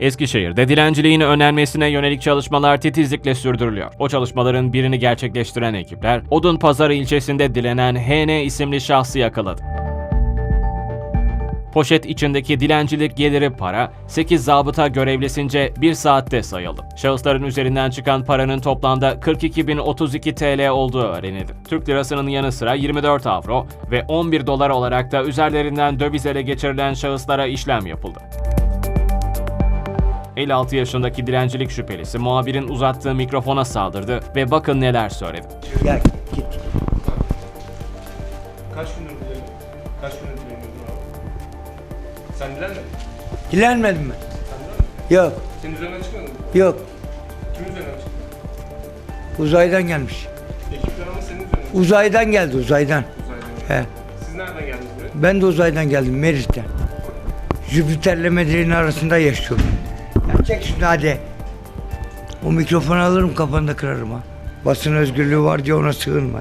Eskişehir'de dilenciliğin önlenmesine yönelik çalışmalar titizlikle sürdürülüyor. O çalışmaların birini gerçekleştiren ekipler, Odun Pazarı ilçesinde dilenen HN isimli şahsı yakaladı. Poşet içindeki dilencilik geliri para, 8 zabıta görevlisince 1 saatte sayıldı. Şahısların üzerinden çıkan paranın toplamda 42.032 TL olduğu öğrenildi. Türk lirasının yanı sıra 24 avro ve 11 dolar olarak da üzerlerinden döviz ele geçirilen şahıslara işlem yapıldı. 56 yaşındaki dilencilik şüphelisi muhabirin uzattığı mikrofona saldırdı ve bakın neler söyledi. Gel git. Kaç gündür dileniyorsun? Kaç gündür dileniyorsun abi? Sen dilenmedin. Dilenmedim mi? Sen dilenmedin. Yok Senin üzerinden çıkmadı mı? yok. Kimin üzerinden çıktı? Uzaydan gelmiş. Ekipler ama senin üzerinden. Uzaydan geldi uzaydan. Uzaydan. He. Siz nereden geldiniz buraya? Ben de uzaydan geldim Merit'ten. Jüpiter'le Medine'nin arasında yaşıyorum. Çek şunu hadi. O mikrofonu alırım kafanda kırarım ha. Basın özgürlüğü var diye ona sığınma.